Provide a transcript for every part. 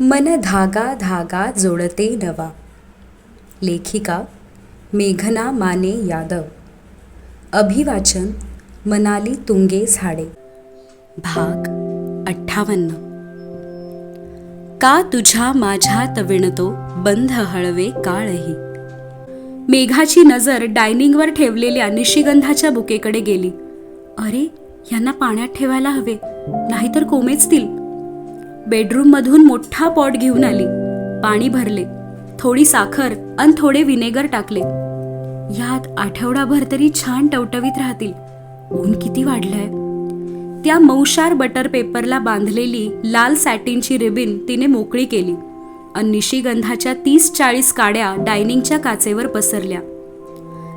मन धागा धागा जोडते नवा. लेखिका मेघना माने यादव. अभिवाचन मनाली तुंगे झाडे. भाग अठ्ठावन्न. का तुझ्या माझ्यात विणतो बंध हळवे काळही? मेघाची नजर डायनिंगवर ठेवलेल्या निशिगंधाच्या बुकेकडे गेली. अरे यांना पाण्यात ठेवायला हवे. नाहीतर कोमेचतील बेडरूममधून मोठा पॉट घेऊन आली. पाणी भरले. थोडी साखर आणि थोडे विनेगर टाकले. ह्यात आठवडाभर तरी छान टवटवीत राहतील. ऊन किती वाढलंय. त्या मऊशार बटर पेपरला बांधलेली लाल सॅटिनची रिबिन तिने मोकळी केली आणि निशिगंधाच्या तीस चाळीस काड्या डायनिंगच्या काचेवर पसरल्या.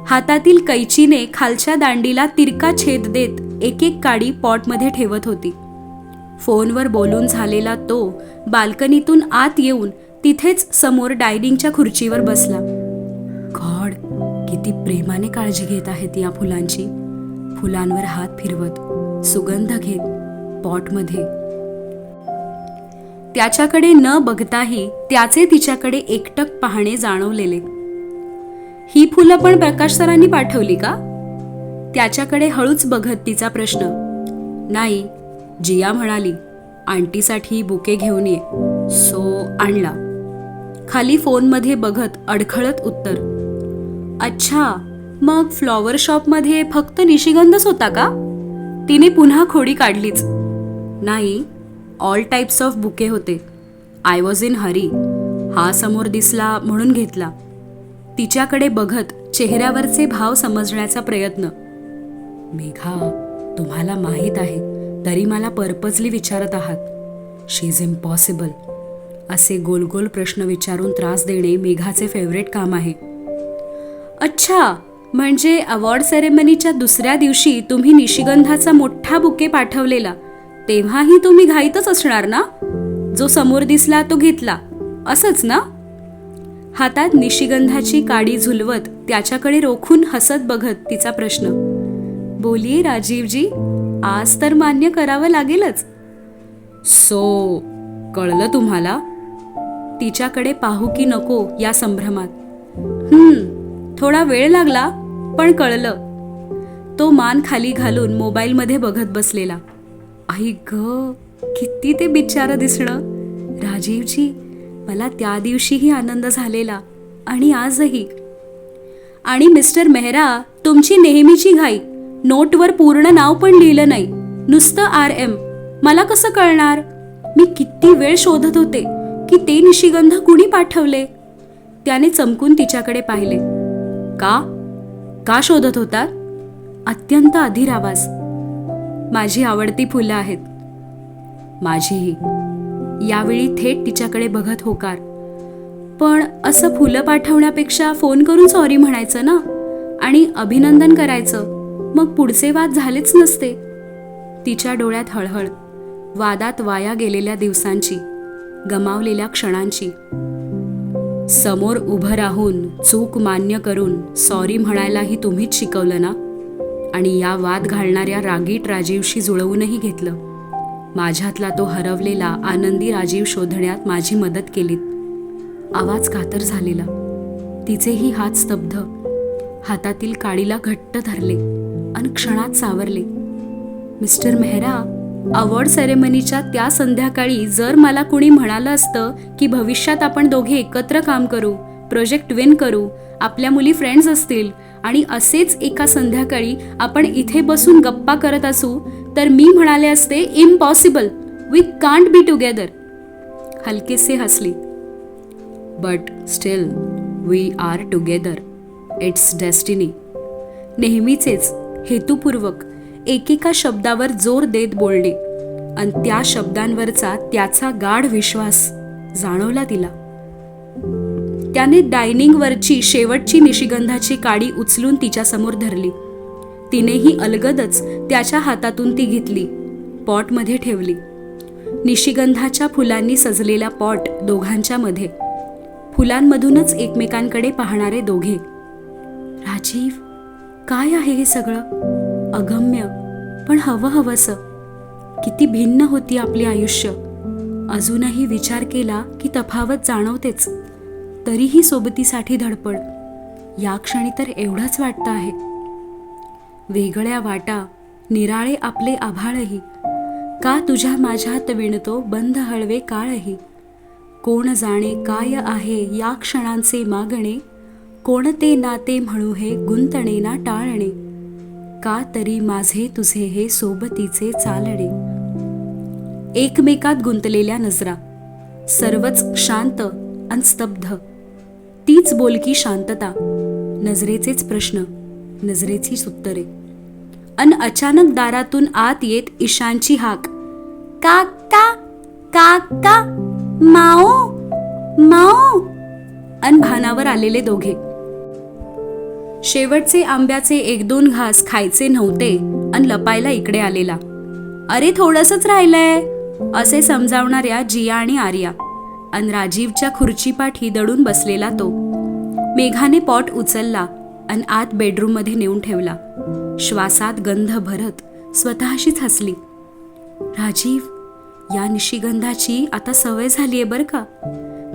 हातातील कैचीने खालच्या दांडीला तिरका छेद देत एक एक काडी पॉटमध्ये ठेवत होती. फोनवर बोलून झालेला तो बाल्कनीतून आत येऊन तिथेच समोर डायनिंगच्या खुर्चीवर बसला. गॉड किती प्रेमाने काळजी घेत आहेत या फुलांची. फुलांवर हात फिरवत सुगंध घेत पॉटमध्ये. त्याच्याकडे न बघताही त्याचे तिच्याकडे एकटक पाहणे जाणवलेले. ही फुलं पण प्रकाश सरांनी पाठवली का? त्याच्याकडे हळूच बघत तिचा प्रश्न. नाही जिया म्हणाली आंटीसाठी बुके घेऊन ये. सो आणला. खाली फोनमध्ये बघत अडखळत उत्तर अच्छा मग फ्लॉवर शॉपमध्ये फक्त निशिगंधच होता का? तिने पुन्हा खोडी काढलीच. नाही ऑल टाईप्स ऑफ बुके होते. आय वॉज इन हरी हा समोर दिसला म्हणून घेतला. तिच्याकडे बघत चेहऱ्यावरचे भाव समजण्याचा प्रयत्न. मेघा तुम्हाला माहीत आहे तरी मला पर्पजली विचारत आहात. शी इज इम्पॉसिबल असे गोल गोल प्रश्न विचारून त्रास देणे मेघाचे फेवरेट काम आहे. अच्छा म्हणजे अवॉर्ड सेरेमनीच्या दुसऱ्या दिवशी तुम्ही निशिगंधाचा मोठा बुके पाठवलेला तेव्हाही तुम्ही घाईतच असणार ना? जो समोर दिसला तो घेतला. असंच ना? हातात निशिगंधाची काडी झुलवत त्याच्याकडे रोखून हसत बघत तिचा प्रश्न. बोलिये राजीवजी आज तर मान्य करावं लागेलच. सो कळलं तुम्हाला? तिच्याकडे पाहू की नको या संभ्रमात. हम्म थोडा वेळ लागला पण कळलं. तो मान खाली घालून मोबाईलमध्ये बघत बसलेला. आई ग किती ते बिचारं दिसणं. राजीवजी मला त्या दिवशीही आनंद झालेला आणि आजही. आणि मिस्टर मेहरा तुमची नेहमीची घाई. नोटवर पूर्ण नाव पण लिहिलं नाही. नुसतं आर एम. मला कसं कळणार? मी किती वेळ शोधत होते की ते निशिगंध कुणी पाठवले? त्याने चमकून तिच्याकडे पाहिले. का? का शोधत होतात? अत्यंत अधीर आवाज. माझी आवडती फुलं आहेत. माझीही. यावेळी थेट तिच्याकडे बघत होकार. पण असं फुलं पाठवण्यापेक्षा फोन करून सॉरी म्हणायचं ना? आणि अभिनंदन करायचं. मग पुढचे वाद झालेच नसते. तिच्या डोळ्यात हळहळ वादात वाया गेलेल्या दिवसांची गमावलेल्या क्षणांची. समोर उभं राहून चूक मान्य करून सॉरी म्हणायलाही तुम्हीच शिकवलं ना? आणि या वाद घालणाऱ्या रागीट राजीवशी जुळवूनही घेतलं. माझ्यातला तो हरवलेला आनंदी राजीव शोधण्यात माझी मदत केलीत. आवाज कातर झालेला. तिचेही हात स्तब्ध. हातातील काडीला घट्ट धरले. आणि क्षणात सावरले. मिस्टर मेहरा अवॉर्ड सेरेमनीच्या त्या संध्याकाळी जर मला कुणी म्हणालं असतं की भविष्यात आपण दोघे एकत्र काम करू प्रोजेक्ट विन करू आपल्या मुली फ्रेंड्स असतील आणि असेच एका संध्याकाळी आपण इथे बसून गप्पा करत असू तर मी म्हणाले असते impossible we can't be together हलकेसे हसली. But still we are together it's destiny नेहमीचेच हेतुपूर्वक एकेका शब्दावर जोर देत बोलणे आणि त्या शब्दांवरचा त्याचा गाढ विश्वास जाणवला तिला. त्याने डायनिंगवरची शेवटची निशिगंधाची काडी उचलून तिच्यासमोर धरली. तिनेही अलगदच त्याच्या हातातून ती घेतली पॉटमध्ये ठेवली. निशिगंधाच्या फुलांनी सजलेला पॉट दोघांच्या मध्ये. फुलांमधूनच एकमेकांकडे पाहणारे दोघे. राजीव काय आहे हे सगळं? अगम्य पण हवं हवंसं किती भिन्न होती आपली आयुष्य. अजूनही विचार केला की तफावत जाणवतेच. तरीही सोबतीसाठी धडपड. या क्षणी तर एवढंच वाटतं आहे. वेगळ्या वाटा निराळे आपले आभाळही. का तुझ्या माझ्यात विणतो बंध हळवे काळही? कोण जाणे काय आहे या क्षणांचे मागणे? कोणते नाते म्हणू हे गुंतणे ना टाळणे? का तरी माझे तुझे हे सोबतीचे चालणे? एकमेकात गुंतलेल्या नजरा सर्वच शांत अन स्तब्ध. तीच बोलकी शांतता नजरेचेच प्रश्न नजरेचीच उत्तरे. अन अचानक दारातून आत येत ईशांची हाक. काका काका माओ माओ. अन भानावर आलेले दोघे. शेवटचे आंब्याचे एक दोन घास खायचे नव्हते अन लपायला इकडे आलेला. अरे थोडंसंच राहिलंय असे समजावणाऱ्या जिया आणि आर्या. अन राजीवच्या खुर्चीपाठी दडून बसलेला तो. मेघाने पॉट उचलला अन आत बेडरूममध्ये नेऊन ठेवला. श्वासात गंध भरत स्वतःशीच हसली. राजीव या निशिगंधाची आता सवय झालीये बरं का?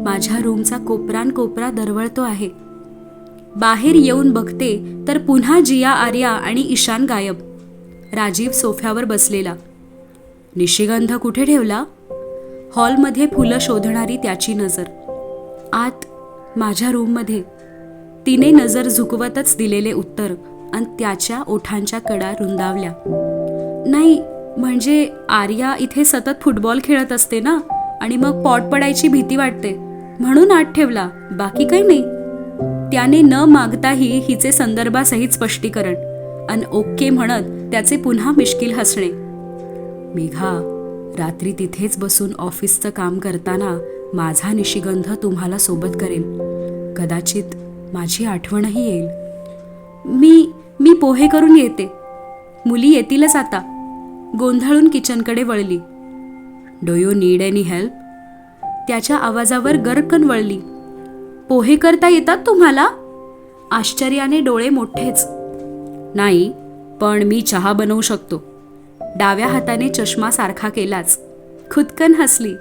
माझ्या रूमचा कोपरान कोपरा दरवळतो आहे. बाहेर येऊन बघते तर पुन्हा जिया आर्या आणि ईशान गायब. राजीव सोफ्यावर बसलेला. निशिगंध कुठे ठेवला? हॉलमध्ये फुलं शोधणारी त्याची नजर. आत माझ्या रूममध्ये. तिने नजर झुकवतच दिलेले उत्तर आणि त्याच्या ओठांच्या कडा रुंदावल्या. नाही म्हणजे आर्या इथे सतत फुटबॉल खेळत असते ना? आणि मग पॉट पडायची भीती वाटते. म्हणून आत ठेवला. बाकी काही नाही. त्याने न मागताही हिचे संदर्भासहित स्पष्टीकरण. अन ओके म्हणत त्याचे पुन्हा मिश्किल हसणे. मेघा रात्री तिथेच बसून ऑफिसचं काम करताना माझा निशिगंध तुम्हाला सोबत करेल. कदाचित माझी आठवणही येईल. मी मी पोहे करून येते. मुली येतीलच आता. गोंधळून किचनकडे वळली. डो यू नीड एनी हेल्प? त्याच्या आवाजावर गरकन वळली. पोहे करता येतात तुम्हाला? आश्चर्याने डोळे मोठेच. नाही पण मी चहा बनवू शकतो. डाव्या हाताने चष्मा सारखा केलाच. खुदकन हसली.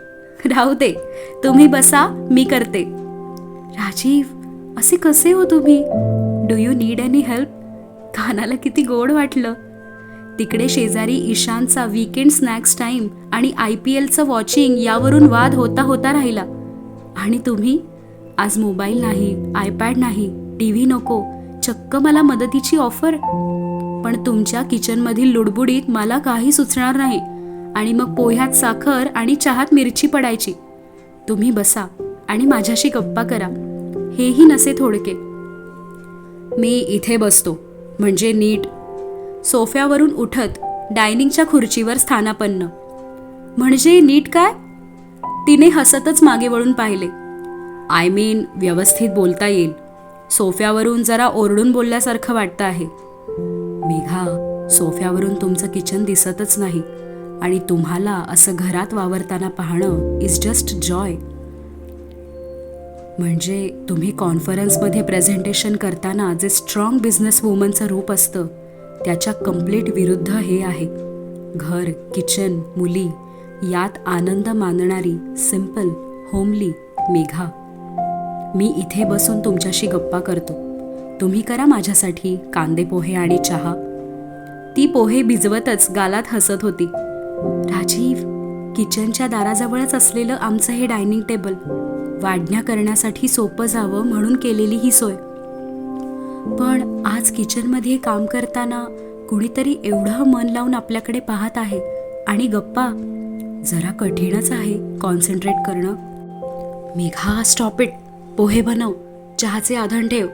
राहू दे तुम्ही बसा मी करते. राजीव असे कसे हो तुम्ही? Do you need any help कानाला किती गोड वाटलं. तिकडे शेजारी ईशानचा वीकेंड स्नॅक्स टाईम आणि आय पी एलचं वॉचिंग यावरून वाद होता होता राहिला. आणि तुम्ही? आज मोबाईल नाही आयपॅड नाही टी व्ही नको चक्क मला मदतीची ऑफर. पण तुमच्या किचनमधील लुडबुडीत मला काही सुचणार नाही. आणि मग पोह्यात साखर आणि चहात मिरची पडायची. तुम्ही बसा आणि माझ्याशी गप्पा करा. हेही नसे थोडके. मी इथे बसतो म्हणजे नीट. सोफ्यावरून उठत डायनिंगच्या खुर्चीवर स्थानापन्न. म्हणजे नीट काय? तिने हसतच मागे वळून पाहिले. आय मीन व्यवस्थित बोलता येईल. सोफ्यावरून जरा ओरडून बोलल्यासारखं वाटतं आहे. मेघा सोफ्यावरून तुमचं किचन दिसतच नाही आणि तुम्हाला असं घरात वावरताना पाहणं इज जस्ट जॉय म्हणजे तुम्ही कॉन्फरन्समध्ये प्रेझेंटेशन करताना जे स्ट्रॉंग बिझनेस वुमनचं रूप असतं त्याच्या कंप्लीट विरुद्ध हे आहे. घर किचन मुली यात आनंद मानणारी सिंपल होमली मेघा. मी इथे बसून तुमच्याशी गप्पा करतो. तुम्ही करा माझ्यासाठी कांदे पोहे आणि चहा. ती पोहे भिजवतच गालात हसत होती. राजीव किचनच्या दाराजवळच असलेलं आमचं हे डायनिंग टेबल वाढण्या करण्यासाठी सोपं जावं म्हणून केलेली ही सोय. पण आज किचनमध्ये काम करताना कुणीतरी एवढं मन लावून आपल्याकडे पाहत आहे आणि गप्पा. जरा कठीणच आहे कॉन्सन्ट्रेट करणं. मेघा स्टॉप इट पोहे बनव चहाचे आधण ठेव.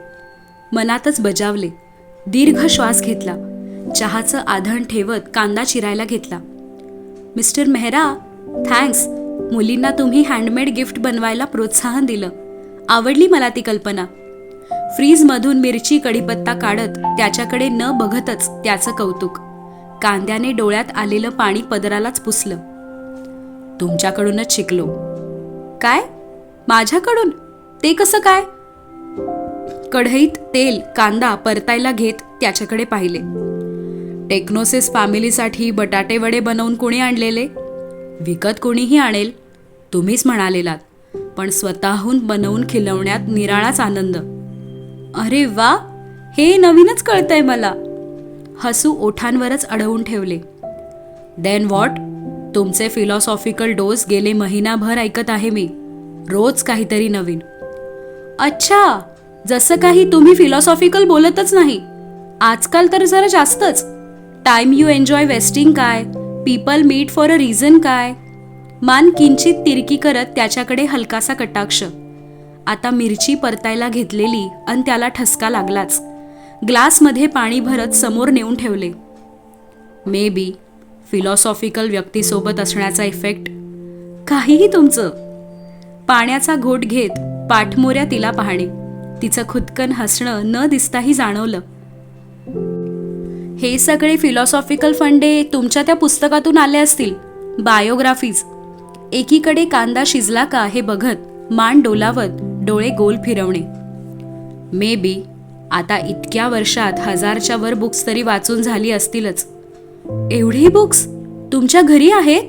मनातच बजावले. दीर्घ श्वास घेतला. चहाचं आधण ठेवत कांदा चिरायला घेतला. Mister Mehra thanks. मुलींना तुम्ही हँडमेड गिफ्ट बनवायला प्रोत्साहन दिलं. आवडली मला ती कल्पना. फ्रीजमधून मिरची कढीपत्ता काढत त्याच्याकडे न बघतच त्याचं कौतुक. कांद्याने डोळ्यात आलेलं पाणी पदरालाच पुसलं. तुमच्याकडूनच शिकलो. काय? माझ्याकडून? ते कसं काय? कढईत तेल कांदा परतायला घेत त्याच्याकडे पाहिले. टेक्नोसिस फॅमिलीसाठी बटाटे वडे बनवून कोणी आणलेले? विकत कोणीही आणेल? तुम्हीच म्हणालेलात. पण स्वतःहून बनवून खिलवण्यात निराळाच आनंद. अरे वा! हे नवीनच कळतंय मला. हसू ओठांवरच अडवून ठेवले. देन वॉट तुमचे फिलॉसॉफिकल डोस गेले महिनाभर ऐकत आहे मी. रोज काहीतरी नवीन. अच्छा जसं काही तुम्ही फिलॉसॉफिकल बोलतच नाही. आजकाल तर जरा जास्तच. टाइम यू एन्जॉय वेस्टिंग काय? People meet for a reason काय? मान किंचित तिरकी करत त्याच्याकडे हलकासा कटाक्ष. आता मिरची परतायला घेतलेली अन त्याला ठसका लागलाच. ग्लासमध्ये पाणी भरत समोर नेऊन ठेवले. मे बी फिलॉसॉफिकल व्यक्तीसोबत असण्याचा इफेक्ट काहीही तुमचं. पाण्याचा घोट घेत पाठमोऱ्या तिला पाहणे. तिचं खुदकन हसणं न दिसताही जाणवलं. हे सगळे फिलॉसॉफिकल फंडे तुमच्या त्या पुस्तकातून आले असतील. बायोग्राफीज एकीकडे कांदा शिजला का हे बघत मान डोलावत डोळे गोल फिरवणे. मे बी आता इतक्या वर्षात हजारच्या वर बुक्स तरी वाचून झाली असतीलच. एवढी बुक्स तुमच्या घरी आहेत?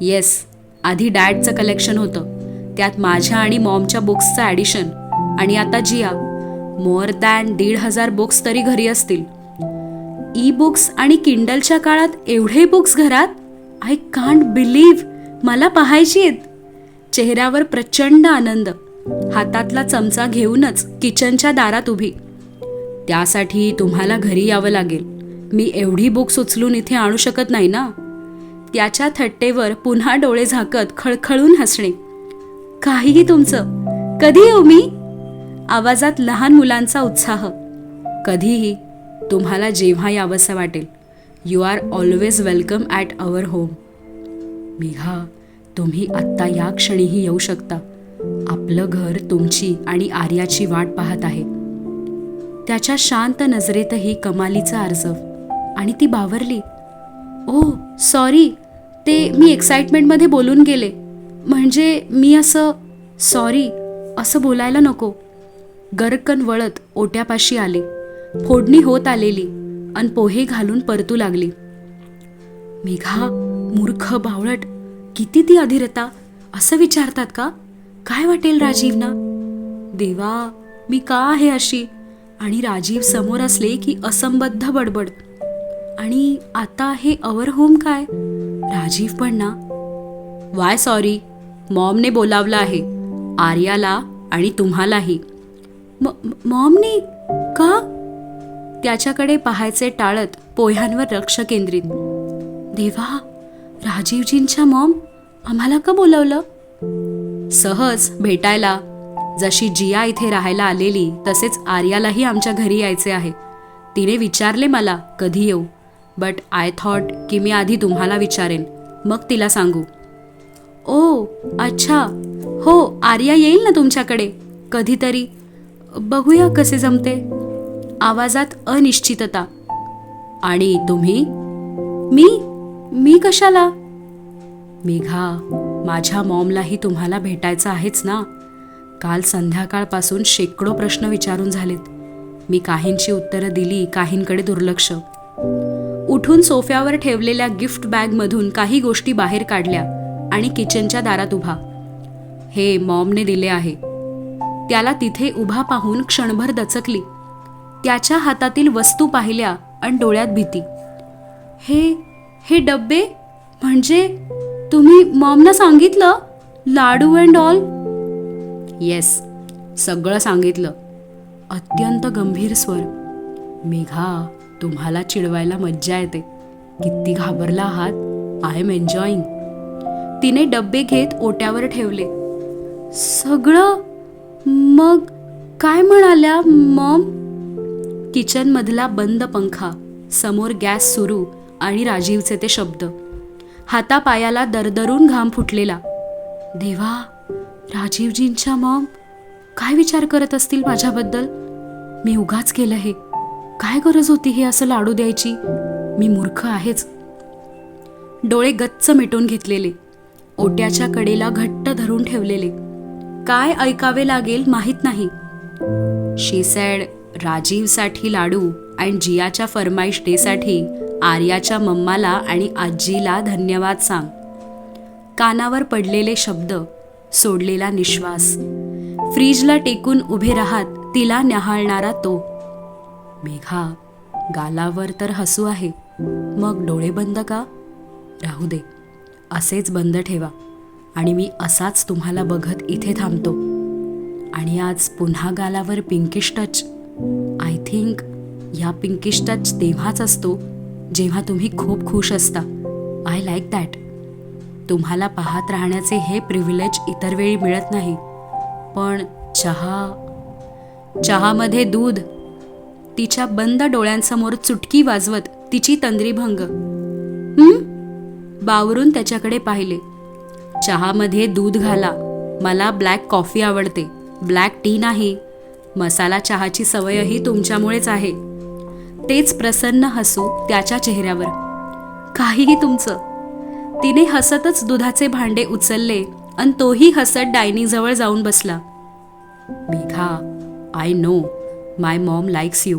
येस आधी डॅडचं कलेक्शन होतं. त्यात माझ्या आणि मॉमच्या बुक्सचं ॲडिशन. आणि आता जिया मोर दॅन दीड हजार बुक्स तरी घरी असतील. ई बुक्स आणि किंडलच्या काळात एवढे बुक्स घरात? आय कांट बिलीव्ह मला पाहायची आहेत. चेहऱ्यावर प्रचंड आनंद. हातातला चमचा घेऊनच किचनच्या दारात उभी. त्यासाठी तुम्हाला घरी यावं लागेल. मी एवढी बुक्स उचलून इथे आणू शकत नाही ना? त्याच्या थट्टेवर पुन्हा डोळे झाकत खळखळून हसणे. काहीही तुमचं. कधी येऊ मी आवाजात लहान मुलांचा उत्साह. कधीही तुम्हाला जेव्हा यावंसं वाटेल you are always welcome at our home Megha तुम्ही आत्ता या क्षणीही येऊ शकता. आपलं घर तुमची आणि आर्याची वाट पाहत आहे. त्याच्या शांत नजरेतही कमालीचा आर्जव. आणि ती बावरली. ओ सॉरी ते मी एक्साइटमेंटमध्ये बोलून गेले. म्हणजे मी असं सॉरी असं बोलायला नको. गरकन वळत ओट्यापाशी आले. फोडणी होत आलेली अन पोहे घालून परतू लागली. मेघा मूर्ख बावळट किती ती अधीरता? असं विचारतात का? काय वाटेल राजीवना? देवा मी का आहे अशी? आणि राजीव समोर असले की असंबद्ध बडबड. आणि आता हे अवर होम काय? राजीव पण ना. वाय सॉरी मॉमने बोलावलं आहे. आर्याला आणि तुम्हालाही. म मॉमने? का? त्याच्याकडे पाहायचे टाळत पोह्यांवर लक्ष केंद्रित. देवा राजीवजींच्या मॉम आम्हाला का बोलवलं? सहज भेटायला. जशी जिया इथे राहायला आलेली तसेच आर्यालाही आमच्या घरी यायचे आहे. तिने विचारले मला कधी येऊ? बट आय थॉट की मी आधी तुम्हाला विचारेन. मग तिला सांगू. ओ अच्छा. हो आर्या येईल ना तुमच्याकडे? कधीतरी. बघूया कसे जमते. आवाजात अनिश्चितता. आणि तुम्ही? मी? मी कशाला? मेघा माझ्या मॉमलाही तुम्हाला भेटायचं आहेच ना? काल संध्याकाळपासून शेकडो प्रश्न विचारून झालेत. मी काहींची उत्तरं दिली काहींकडे दुर्लक्ष. उठून सोफ्यावर ठेवलेल्या गिफ्ट बॅगमधून काही गोष्टी बाहेर काढल्या. आणि किचनच्या दारात उभा. हे मॉमने दिले आहे. त्याला तिथे उभा पाहून क्षणभर दचकली. त्याच्या हातातील वस्तू पाहिल्या आणि डोळ्यात भीती. हे हे डब्बे? म्हणजे तुम्ही मॉमना सांगितलं? लाडू अँड ऑल येस सगळं सांगितलं. अत्यंत गंभीर स्वर. मेघा तुम्हाला चिडवायला मज्जा येते. किती घाबरला आहात? आय एम एन्जॉईंग तिने डब्बे घेत ओट्यावर ठेवले. सगळं? मग काय म्हणाल्या मॉम? किचनमधला बंद पंखा समोर गॅस सुरू आणि राजीवचे ते शब्द. हातापायाला दरदरून घाम फुटलेला. देवा राजीवजींच्या मॉम काय विचार करत असतील माझ्याबद्दल? मी उगाच केलं हे. काय गरज होती हे असं लाडू द्यायची? मी मूर्ख आहेच. डोळे गच्च मिटून घेतलेले. ओट्याच्या कडेला घट्ट धरून ठेवलेले. काय ऐकावे लागेल माहीत नाही. शी सॅड राजीवसाठी लाडू आणि जियाच्या फरमाईश डेसाठी आर्याच्या मम्माला आणि आजीला धन्यवाद सांग. कानावर पडलेले शब्द सोडलेला निश्वास. फ्रीजला टेकून उभे राहत तिला न्याहाळणारा तो. मेघा गालावर तर हसू आहे. मग डोळे बंद का? राहू दे. असेच बंद ठेवा आणि मी असाच तुम्हाला बघत इथे थांबतो. आणि आज पुन्हा गालावर पिंकिश टच आय थिंक ह्या पिंकिश टच तेव्हाच असतो जेव्हा तुम्ही खूप खुश असता. आय लाईक दॅट तुम्हाला पाहत राहण्याचे हे प्रिव्हिलेज इतर वेळी मिळत नाही. पण चहा चहामध्ये दूध तिच्या बंद डोळ्यांसमोर चुटकी वाजवत तिची तंद्रीभंग. बावरून त्याच्याकडे पाहिले. चहामध्ये दूध घाला. मला ब्लॅक कॉफी आवडते. ब्लॅक टी नाही. मसाला चहाची सवयही तुमच्यामुळेच आहे. तेच प्रसन्न हसू त्याच्या चेहऱ्यावर. काहीही तुमचं. तिने हसतच दुधाचे भांडे उचलले आणि तोही हसत डायनिंगजवळ जाऊन बसला. Megha I know my mom likes you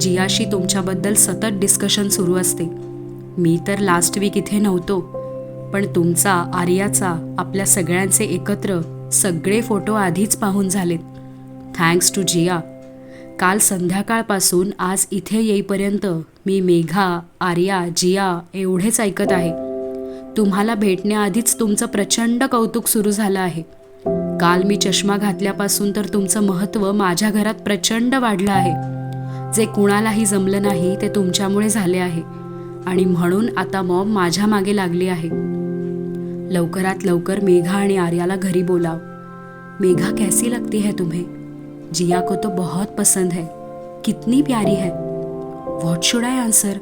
जियाशी तुमच्याबद्दल सतत डिस्कशन सुरू असते. मी तर लास्ट वीक इथे नव्हतो. पण तुमचा आर्याचा आपल्या सगळ्यांचे एकत्र सगळे फोटो आधीच पाहून झालेत. Thanks to Jiya. काल संध्याकाळपासून आज इथे येईपर्यंत मी मेघा आर्या जिया एवढेच ऐकत आहे. तुम्हाला भेटण्याआधीच तुमचं प्रचंड कौतुक सुरू झालं आहे. काल मी चष्मा घातल्यापासून तर तुमचं महत्त्व माझ्या घरात प्रचंड वाढलं आहे. जे कुणालाही जमलं नाही ते तुमच्यामुळे झाले आहे. आणि म्हणून आता मॉम माझ्या मागे लागली आहे. लवकरात लवकर मेघा आणि आर्याला घरी बोलाव. मेघा कैसी लगती है तुम्हें? जिया को तो बहुत पसंद है. कितनी प्यारी है. What should I answer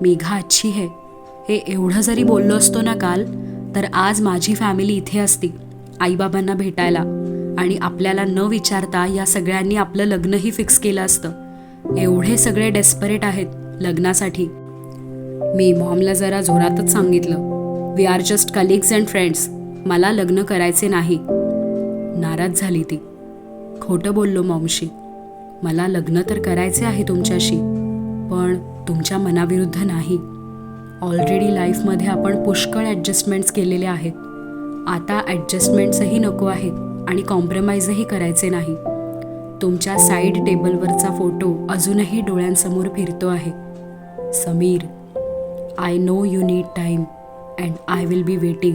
Megha अच्छी है. हे एवढं जरी बोललो असतो ना काल तर आज माझी फॅमिली इथे असती आईबाबांना भेटायला. आणि आपल्याला न विचारता या सगळ्यांनी आपलं लग्नही फिक्स केलं असतं. एवढे सगळे डेस्परेट आहेत लग्नासाठी. मी मॉमला जरा जोरातच सांगितलं we are just colleagues and friends मला लग्न करायचे नाही. नाराज झाली ती. खोटं बोललो मॉमशी. मला लग्न तर करायचे आहे तुमच्याशी पण तुमच्या मनाविरुद्ध नाही. ऑलरेडी लाईफमध्ये आपण पुष्कळ ॲडजस्टमेंट्स केलेले आहेत. आता ॲडजस्टमेंट्सही नको आहेत आणि कॉम्प्रोमाइजही करायचे नाही. तुमच्या साईड टेबलवरचा फोटो अजूनही डोळ्यांसमोर फिरतो आहे. Sameer I know you need time and I will be waiting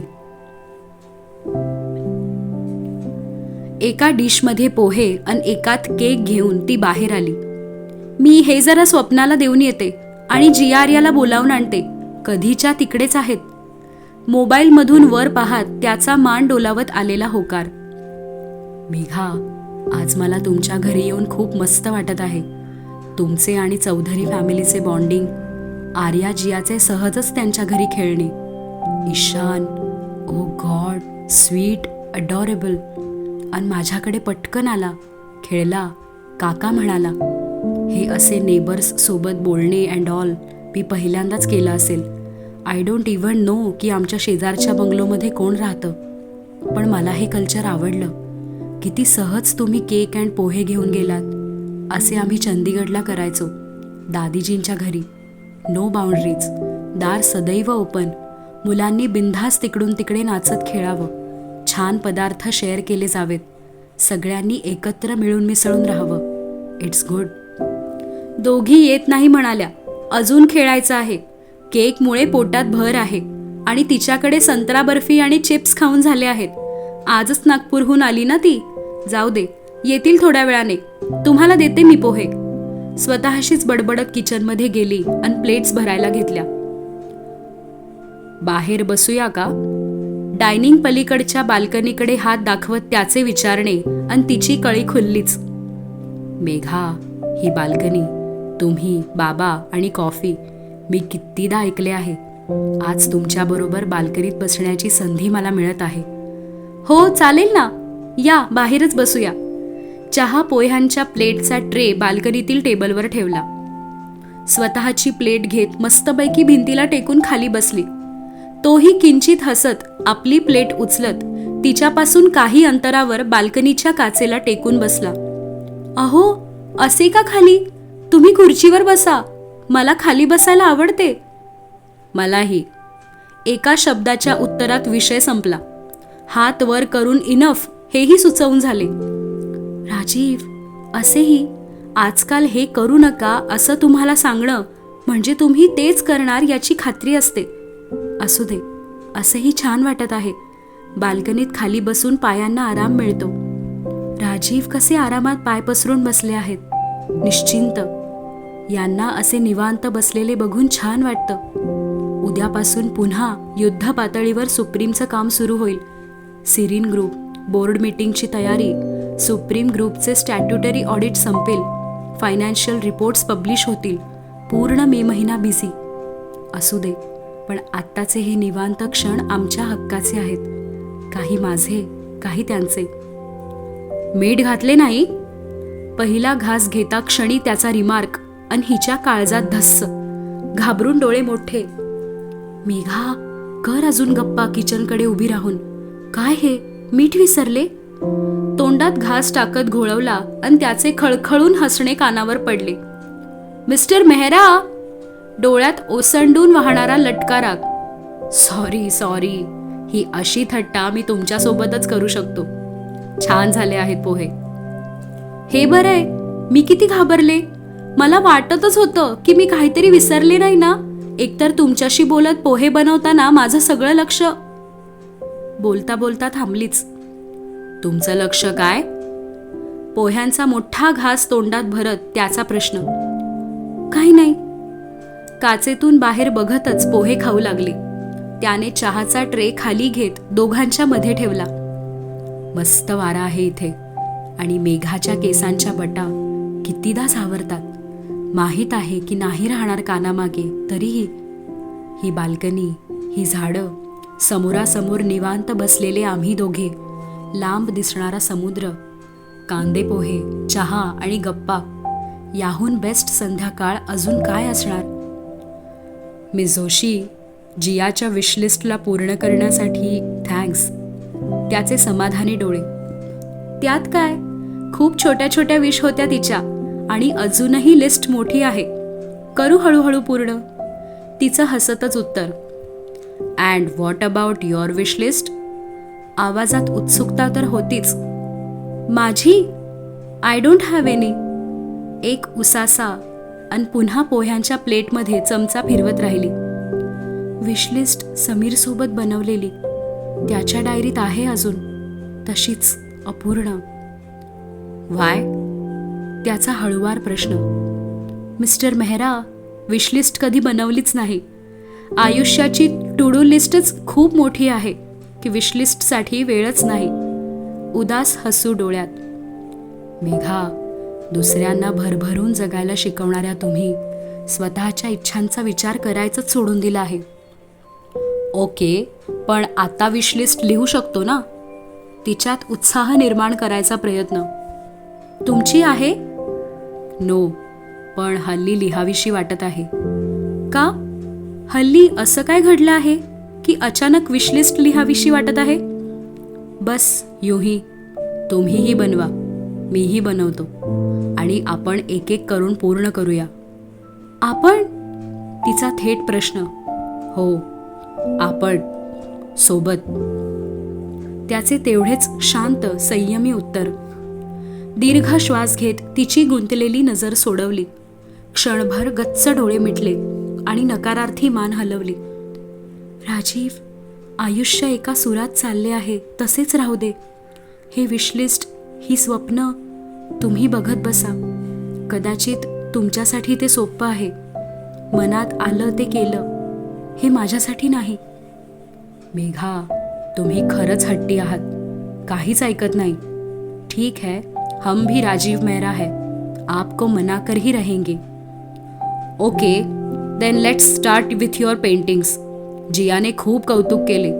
एका डिशमध्ये पोहे आणि एकात केक घेऊन ती बाहेर आली. मी हे जरा स्वप्नाला देऊन येते आणि जी आर याला बोलावून आणते. कधीच्या तिकडेच आहेत. मोबाईलमधून वर पाहत त्याचा मान डोलावत आलेला होकार. मेघा आज मला तुमच्या घरी येऊन खूप मस्त वाटत आहे. तुमचे आणि चौधरी फॅमिलीचे बॉन्डिंग आर्या जियाचे सहजच त्यांच्या घरी खेळणे. Ishaan oh god sweet adorable. आणि माझ्याकडे पटकन आला खेळला काका म्हणाला हे असे नेबर्स सोबत बोलणे अँड ऑल मी पहिल्यांदाच केलं असेल. आय डोंट इव्हन नो की आमच्या शेजारच्या बंगलोमध्ये कोण राहतं. पण मला हे कल्चर आवडलं. किती सहज तुम्ही केक अँड पोहे घेऊन गेलात. असे आम्ही चंदीगडला करायचो दादीजींच्या घरी. नो बाउंड्रीज दार सदैव ओपन मुलांनी बिनधास्त तिकडून तिकडे नाचत खेळावं. छान पदार्थ शेअर केले जावेत. सगळ्यांनी एकत्र मिळून मिसळून राहावं. इट्स गुड दोघी येत नाही म्हणाल्या. अजून खेळायचं आहे. केकमुळे पोटात भर आहे. आणि तिच्याकडे संत्रा बर्फी आणि चिप्स खाऊन झाले आहेत. आजच नागपूरहून आली ना ती? जाऊ दे. येतील थोड्या वेळाने. तुम्हाला देते मी पोहे. स्वतःशीच बडबडत किचनमध्ये गेली आणि प्लेट्स भरायला घेतल्या. बाहेर बसूया का? डायनिंग पलीकडच्या बाल्कनीकडे हात दाखवत त्याचे विचारणे आणि तिची कळी खुललीच. मेघा ही बाल्कनी तुम्ही बाबा आणि कॉफी मी कितीदा ऐकले आहे. आज तुमच्याबरोबर बाल्कनीत बसण्याची संधी मला मिळत आहे. हो चालेल ना. या बाहेरच बसूया. चहा पोह्यांच्या प्लेटचा ट्रे बाल्कनीतील टेबलवर ठेवला. स्वतःची प्लेट घेत मस्तपैकी भिंतीला टेकून खाली बसली. तोही किंचित हसत आपली प्लेट उचलत तिच्यापासून काही अंतरावर बाल्कनीच्या काचेला टेकून बसला. अहो असे का खाली? तुम्ही खुर्चीवर बसा. मला खाली बसायला आवडते. मलाही. एका शब्दाच्या उत्तरात विषय संपला. हात वर करून इनफ हेही सुचवून झाले. राजीव असेही आजकाल हे करू नका असं तुम्हाला सांगणं म्हणजे तुम्ही तेच करणार याची खात्री असते. असू दे असेही छान वाटत आहे. बाल्कनीत खाली बसून पायांना आराम मिळतो. राजीव कसे आरामात पाय पसरून बसले आहेत? निश्चिंत. यांना असे निवांत बसलेले बघून छान वाटतं. उद्यापासून पुन्हा युद्ध पातळीवर सुप्रीमचं काम सुरू होईल. सिरीन ग्रुप बोर्ड मीटिंगची तयारी सुप्रीम ग्रुपचे स्टॅट्युटरी ऑडिट संपेल. फायनान्शियल रिपोर्ट्स पब्लिश होतील. पूर्ण मे महिना बिझी. असू दे पण आत्ताचे हे निवांत क्षण आमच्या हक्काचे आहेत. काही माझे काही त्यांचे. मीठ घातले नाही? पहिला घास घेता क्षणी त्याचा रिमार्क आणि हिच्या काळजात धस्स. घाबरून डोळे मोठे. मेघा कर अजून गप्पा किचनकडे उभी राहून. काय हे? मीठ विसरले? तोंडात घास टाकत घोळवला आणि त्याचे खळखळून हसणे कानावर पडले. मिस्टर मेहरा डोळ्यात ओसंडून वाहणारा लटका सॉरी सॉरी ही अशी थट्टा मी तुमच्यासोबतच करू शकतो. छान झाले आहेत पोहे. हे बरं आहे मी किती घाबरले? मला वाटतच होतं की मी काहीतरी विसरले नाही ना? एकतर तुमच्याशी बोलत पोहे बनवताना माझं सगळं लक्ष. बोलता बोलता थांबलीच. तुमचं लक्ष काय? पोह्यांचा मोठा घास तोंडात भरत त्याचा प्रश्न. काही नाही. काचेतून बाहेर बघतच पोहे खाऊ लागले. त्याने चहाचा ट्रे खाली घेत दोघांच्या मध्ये ठेवला. मस्त वारा आहे इथे. आणि मेघाच्या केसांच्या बटा कितीदा सावरतात. माहीत आहे की नाही राहणार कानामागे तरीही. ही बाल्कनी ही झाडं समोरासमोर निवांत बसलेले आम्ही दोघे. लांब दिसणारा समुद्र कांदे पोहे चहा आणि गप्पा याहून बेस्ट संध्याकाळ अजून काय असणार? मी जोशी जियाच्या विशलिस्टला पूर्ण करण्यासाठी थँक्स त्याचे समाधानी डोळे. त्यात काय? खूप छोट्या छोट्या विश होत्या तिच्या आणि अजूनही लिस्ट मोठी आहे. करू हळूहळू पूर्ण. तिचं हसतच उत्तर. And what about your wish list आवाजात उत्सुकता तर होतीच. माझी? आय डोंट हॅव एनी एक उसासा आणि पुन्हा पोह्यांच्या प्लेटमध्ये चमचा फिरवत राहिली. विशलिस्ट समीरसोबत बनवलेली. त्याच्या डायरीत आहे अजून. तशीच अपूर्ण. वाय त्याचा हळुवार प्रश्न. मिस्टर मेहरा विशलिस्ट कधी बनवलीच नाही. आयुष्याची टू डू लिस्टच खूप मोठी आहे. की विशलिस्टसाठी वेळच नाही. उदास हसू डोळ्यात. मेघा दुसऱ्यांना भरभरून जगायला शिकवणाऱ्या तुम्ही स्वतःच्या इच्छांचा विचार करायचंच सोडून दिला आहे. ओके पण आता विशलिस्ट लिहू शकतो ना? तिच्यात उत्साह निर्माण करायचा प्रयत्न. तुमची आहे? नो पण हल्ली लिहावीशी वाटत आहे. का? हल्ली असं काय घडलं आहे? की अचानक विशलिस्ट लिहावीशी वाटत आहे? बस युही. तुम्हीही बनवा. मीही बनवतो. आणि आपण एक एक करून पूर्ण करूया. आपण? तिचा थेट प्रश्न. हो आपण. सोबत. त्याचे तेवढेच शांत संयमी उत्तर. दीर्घ श्वास घेत तिची गुंतलेली नजर सोडवली. क्षणभर गच्च डोळे मिटले आणि नकारार्थी मान हलवली. राजीव आयुष्य एका सुरात चालले आहे तसेच राहू दे. हे विशलिस्ट ही स्वप्न तुम्ही बघत बसा. कदाचित तुमच्यासाठी ते सोपं आहे. मनात आलं ते केलं. हे माझ्यासाठी नाही. मेघा तुम्ही खरंच हट्टी आहात. काहीच ऐकत नाही. ठीक है हम भी राजीव मेहरा है. आपको मना कर ही रहेंगे. Okay then let's start with your paintings जियाने खूप कौतुक केले.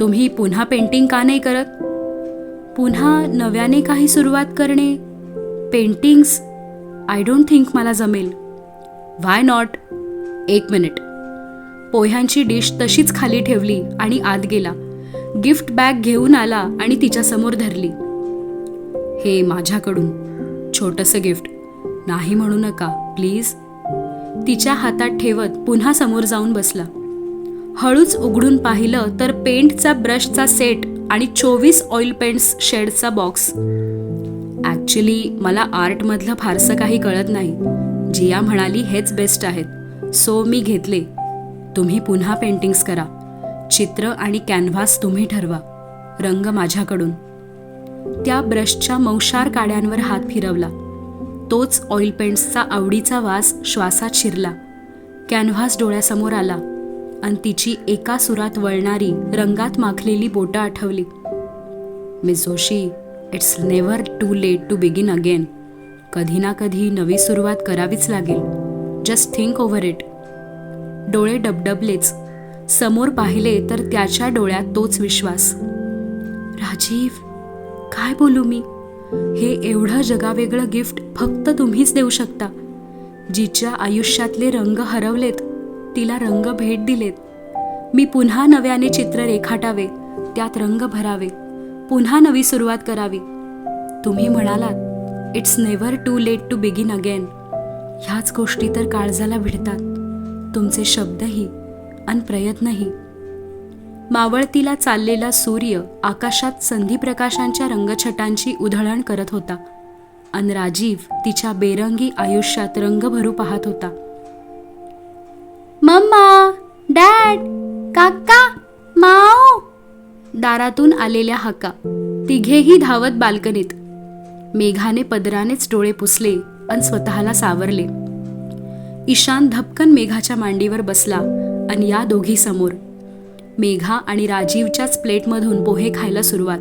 तुम्ही पुन्हा पेंटिंग का नाही करत? पुन्हा नव्याने काही सुरुवात करणे? पेंटिंग्स आय डोंट थिंक मला जमेल. व्हाय नॉट एक मिनिट पोह्यांची डिश तशीच खाली ठेवली आणि आत गेला. गिफ्ट बॅग घेऊन आला आणि तिच्यासमोर धरली. हे माझ्याकडून. छोटंसं गिफ्ट नाही म्हणू नका प्लीज तिच्या हातात ठेवत पुन्हा समोर जाऊन बसला. हळूच उघडून पाहिलं तर पेंटचा ब्रशचा सेट आणि चोवीस ऑइल पेंट्स शेडचा बॉक्स. ॲक्च्युली मला आर्टमधलं फारसं काही कळत नाही. जिया म्हणाली हेच बेस्ट आहेत. सो मी घेतले. तुम्ही पुन्हा पेंटिंग्स करा. चित्र आणि कॅनव्हास तुम्ही ठरवा. रंग माझ्याकडून. त्या ब्रशच्या मौशार काड्यांवर हात फिरवला. तोच ऑइल पेंट्सचा आवडीचा वास श्वासात शिरला. कॅनव्हास डोळ्यासमोर आला. आणि तिची एका सुरात वळणारी रंगात माखलेली बोटं आठवली. Miss Joshi it's never too late to begin again. कधी ना कधी नवी सुरुवात करावीच लागेल. Just think over it. डोळे डबडबलेच. समोर पाहिले तर त्याच्या डोळ्यात तोच विश्वास. राजीव काय बोलू मी? हे एवढं जगावेगळं गिफ्ट फक्त तुम्हीच देऊ शकता. जिच्या आयुष्यातले रंग हरवलेत तिला रंग भेट दिलेत. मी पुन्हा नव्याने चित्र रेखाटावे त्यात रंग भरावे. पुन्हा नवी सुरुवात करावी. तुम्ही म्हणालात it's never too late to begin again ह्याच गोष्टी तर काळजाला भिडतात. तुमचे शब्दही आणि प्रयत्नही. मावळतीला चाललेला सूर्य आकाशात संधीप्रकाशांच्या रंगछटांची उधळण करत होता. अन राजीव तिच्या बेरंगी आयुष्यात रंग भरू पाहत होता. मम्मा डॅड काका माओ दारातून आलेल्या हाका तिघेही धावत बाल्कनीत. मेघाने पदरानेच डोळे पुसले आणि स्वतःला सावरले. ईशान धपकन मेघाच्या मांडीवर बसला आणि या दोघी समोर. मेघा आणि राजीवच्याच प्लेटमधून पोहे खायला सुरुवात.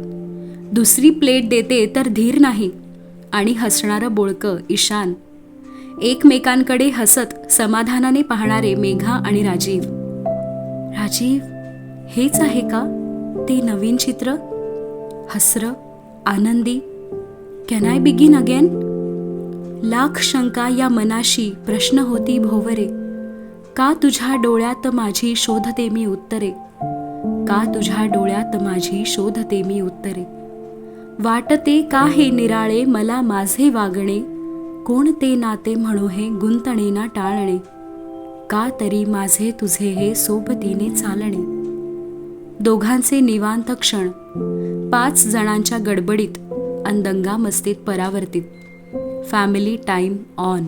दुसरी प्लेट देते तर धीर नाही आणि हसणारं बोळकं ईशान एकमेकांकडे हसत समाधानाने पाहणारे मेघा आणि राजीव. राजीव हेच आहे का ते नवीन चित्र? हसर आनंदी. Can I begin again lakh शंका या मनाशी प्रश्न होती भोवरे. का तुझ्या डोळ्यात माझी शोधते मी उत्तरे? का तुझ्या डोळ्यात माझी शोधते मी उत्तरे? वाटते का हे निराळे मला माझे वागणे? कोणते नाते म्हणू हे गुंतणेना टाळणे? का तरी माझे तुझे हे सोबतीने चालणे? दोघांचे निवांत क्षण पाच जणांच्या गडबडीत अंदंगा मस्तीत परावर्तित. फॅमिली टाईम ऑन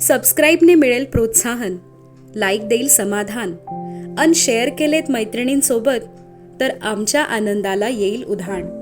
सबस्क्राईबने मिळेल प्रोत्साहन. लाईक देईल समाधान. अन शेअर केलेत मैत्रिणींसोबत. तर आमच्या आनंदाला येईल उधाण.